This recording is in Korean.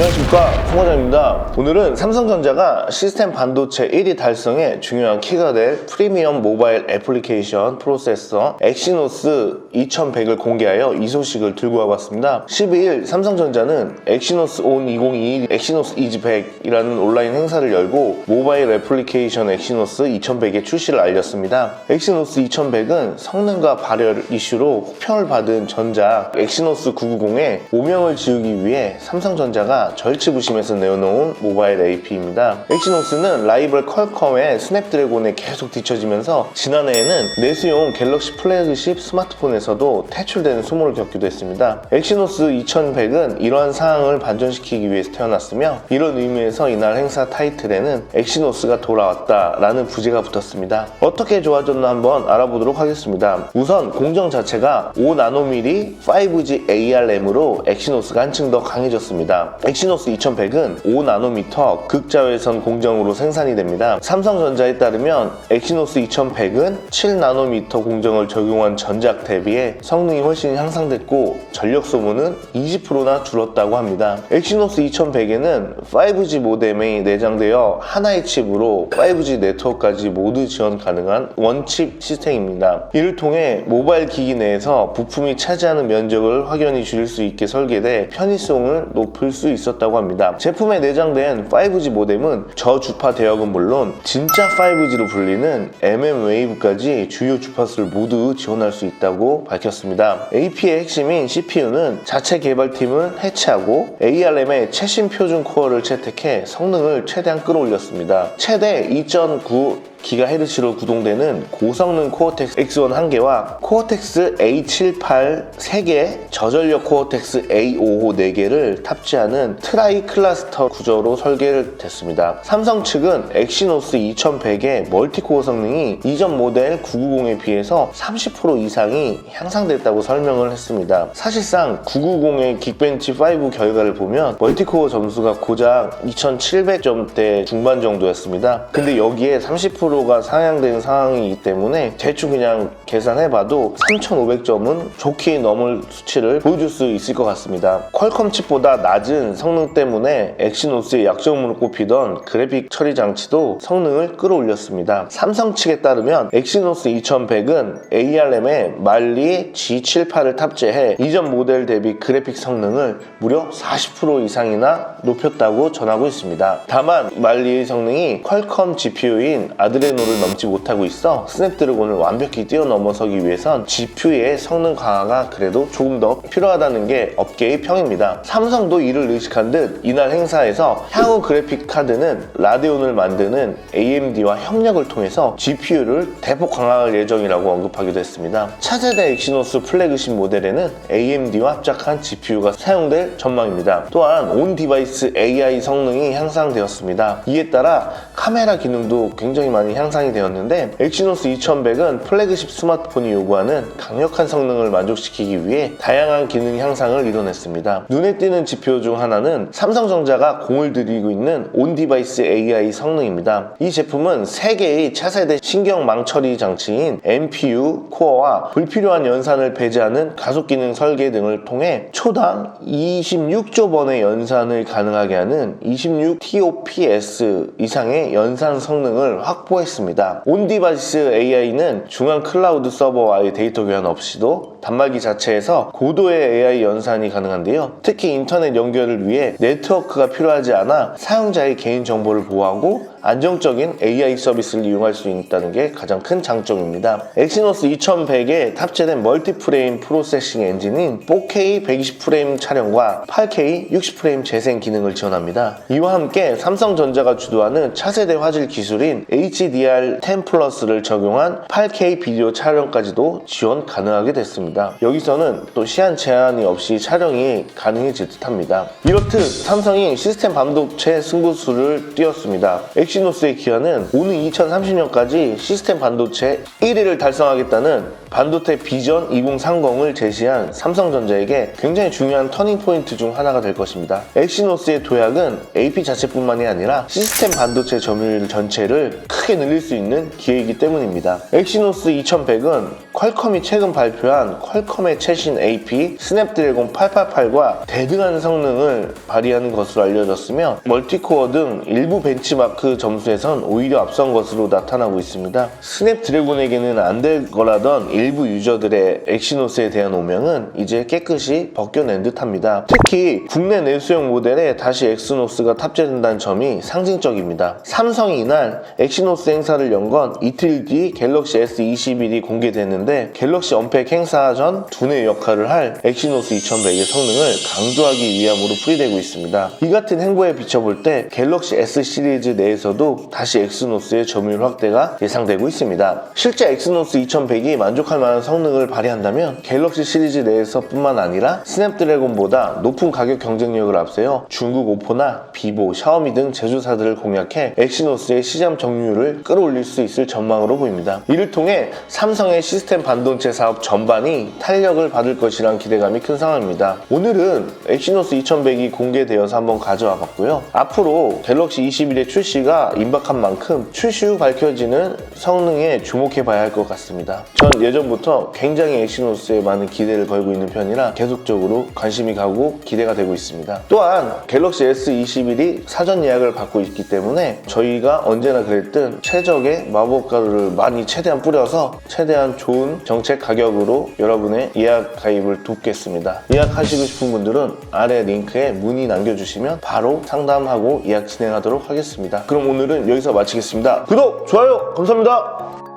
안녕하십니까. 송과장입니다. 오늘은 삼성전자가 시스템 반도체 1위 달성에 중요한 키가 될 프리미엄 모바일 애플리케이션 프로세서 엑시노스 2100을 공개하여 이 소식을 들고 와봤습니다. 12일 삼성전자는 엑시노스 온 2021 엑시노스 이즈 100이라는 온라인 행사를 열고 모바일 애플리케이션 엑시노스 2100의 출시를 알렸습니다. 엑시노스 2100은 성능과 발열 이슈로 호평을 받은 전작 엑시노스 990에 오명을 지우기 위해 삼성전자가 절치부심에서 내어놓은 모바일 AP입니다. 엑시노스는 라이벌 퀄컴의 스냅드래곤에 계속 뒤처지면서 지난해에는 내수용 갤럭시 플래그십 스마트폰에서도 퇴출되는 수모를 겪기도 했습니다. 엑시노스 2100은 이러한 상황을 반전시키기 위해서 태어났으며 이런 의미에서 이날 행사 타이틀에는 엑시노스가 돌아왔다 라는 부제가 붙었습니다. 어떻게 좋아졌나 한번 알아보도록 하겠습니다. 우선 공정 자체가 5나노미리 5G ARM으로 엑시노스가 한층 더 강해졌습니다. 엑시노스 2100은 5나노미터 극자외선 공정으로 생산이 됩니다. 삼성전자에 따르면 엑시노스 2100은 7나노미터 공정을 적용한 전작 대비해 성능이 훨씬 향상됐고 전력 소모는 20%나 줄었다고 합니다. 엑시노스 2100에는 5G 모뎀이 내장되어 하나의 칩으로 5G 네트워크까지 모두 지원 가능한 원칩 시스템입니다. 이를 통해 모바일 기기 내에서 부품이 차지하는 면적을 확연히 줄일 수 있게 설계돼 편의성을 높일 수 있 었다고 합니다. 제품에 내장된 5G 모뎀은 저주파 대역은 물론 진짜 5G로 불리는 MM 웨이브까지 주요 주파수를 모두 지원할 수 있다고 밝혔습니다. AP의 핵심인 CPU는 자체 개발팀을 해체하고 ARM의 최신 표준 코어를 채택해 성능을 최대한 끌어올렸습니다. 최대 2.9 기가헤르츠로 구동되는 고성능 코어텍스 X1 1개와 코어텍스 A78 3개, 저전력 코어텍스 A55 4개를 탑재하는 트라이 클러스터 구조로 설계를 됐습니다. 삼성 측은 엑시노스 2100의 멀티코어 성능이 이전 모델 990에 비해서 30% 이상이 향상됐다고 설명을 했습니다. 사실상 990의 긱벤치 5 결과를 보면 멀티코어 점수가 고작 2700점대 중반 정도였습니다. 근데 여기에 30%가 상향된 상황이기 때문에 대충 그냥 계산해봐도 3,500점은 좋게 넘을 수치를 보여줄 수 있을 것 같습니다. 퀄컴 칩보다 낮은 성능 때문에 엑시노스의 약점으로 꼽히던 그래픽 처리 장치도 성능을 끌어올렸습니다. 삼성 측에 따르면 엑시노스 2100은 ARM에 말리 G78을 탑재해 이전 모델 대비 그래픽 성능을 무려 40% 이상이나 높였다고 전하고 있습니다. 다만 말리의 성능이 퀄컴 GPU인 아드레 아드레노를 넘지 못하고 있어 스냅드래곤을 완벽히 뛰어넘어서기 위해선 GPU의 성능 강화가 그래도 조금 더 필요하다는 게 업계의 평입니다. 삼성도 이를 의식한 듯 이날 행사에서 향후 그래픽 카드는 라데온을 만드는 AMD와 협력을 통해서 GPU를 대폭 강화할 예정이라고 언급하기도 했습니다. 차세대 엑시노스 플래그십 모델에는 AMD와 합작한 GPU가 사용될 전망입니다. 또한 온 디바이스 AI 성능이 향상되었습니다. 이에 따라 카메라 기능도 굉장히 많이 향상이 되었는데 엑시노스 2100은 플래그십 스마트폰이 요구하는 강력한 성능을 만족시키기 위해 다양한 기능 향상을 이뤄냈습니다. 눈에 띄는 지표 중 하나는 삼성전자가 공을 들이고 있는 온 디바이스 AI 성능입니다. 이 제품은 3개의 차세대 신경 망 처리 장치인 NPU 코어와 불필요한 연산을 배제하는 가속 기능 설계 등을 통해 초당 26조 번의 연산을 가능하게 하는 26TOPS 이상의 연산 성능을 확보했습니다. 온디바이스 AI는 중앙 클라우드 서버와의 데이터 교환 없이도 단말기 자체에서 고도의 AI 연산이 가능한데요. 특히 인터넷 연결을 위해 네트워크가 필요하지 않아 사용자의 개인 정보를 보호하고 안정적인 AI 서비스를 이용할 수 있다는 게 가장 큰 장점입니다. 엑시노스 2100에 탑재된 멀티프레임 프로세싱 엔진인 4K 120프레임 촬영과 8K 60프레임 재생 기능을 지원합니다. 이와 함께 삼성전자가 주도하는 차세대 화질 기술인 HDR10 플러스를 적용한 8K 비디오 촬영까지도 지원 가능하게 됐습니다. 여기서는 또 시한 제한이 없이 촬영이 가능해질 듯합니다. 이렇듯 삼성이 시스템 반도체 승부수를 띄웠습니다. 엑시노스의 기아는 오는 2030년까지 시스템 반도체 1위를 달성하겠다는 반도체 비전 2030을 제시한 삼성전자에게 굉장히 중요한 터닝 포인트 중 하나가 될 것입니다. 엑시노스의 도약은 AP 자체뿐만이 아니라 시스템 반도체 점유율 전체를 크게 늘릴 수 있는 기회이기 때문입니다. 엑시노스 2100은 퀄컴이 최근 발표한 퀄컴의 최신 AP 스냅드래곤 888과 대등한 성능을 발휘하는 것으로 알려졌으며 멀티코어 등 일부 벤치마크 점수에선 오히려 앞선 것으로 나타나고 있습니다. 스냅드래곤에게는 안 될 거라던 일부 유저들의 엑시노스에 대한 오명은 이제 깨끗이 벗겨낸 듯합니다. 특히 국내 내수용 모델에 다시 엑시노스가 탑재된다는 점이 상징적입니다. 삼성이 이날 엑시노스 행사를 연 건 이틀 뒤 갤럭시 S21이 공개됐는데 갤럭시 언팩 행사 전 두뇌 역할을 할 엑시노스 2100의 성능을 강조하기 위함으로 풀이되고 있습니다. 이 같은 행보에 비춰볼 때 갤럭시 S 시리즈 내에서 도 다시 엑시노스의 점유율 확대가 예상되고 있습니다. 실제 엑시노스 2100이 만족할 만한 성능을 발휘한다면 갤럭시 시리즈 내에서뿐만 아니라 스냅드래곤보다 높은 가격 경쟁력을 앞세워 중국 오포나 비보, 샤오미 등 제조사들을 공략해 엑시노스의 시장 점유율을 끌어올릴 수 있을 전망으로 보입니다. 이를 통해 삼성의 시스템 반도체 사업 전반이 탄력을 받을 것이란 기대감이 큰 상황입니다. 오늘은 엑시노스 2100이 공개되어서 한번 가져와 봤고요. 앞으로 갤럭시 21의 출시 가 임박한 만큼 출시 후 밝혀지는 성능에 주목해 봐야 할 것 같습니다. 전 예전부터 굉장히 엑시노스에 많은 기대를 걸고 있는 편이라 계속적으로 관심이 가고 기대가 되고 있습니다. 또한 갤럭시 S21이 사전 예약을 받고 있기 때문에 저희가 언제나 그랬듯 최적의 마법 가루를 많이 최대한 뿌려서 최대한 좋은 정책 가격으로 여러분의 예약 가입을 돕겠습니다. 예약하시고 싶은 분들은 아래 링크에 문의 남겨주시면 바로 상담하고 예약 진행하도록 하겠습니다. 그럼 오늘은 여기서 마치겠습니다. 구독, 좋아요, 감사합니다.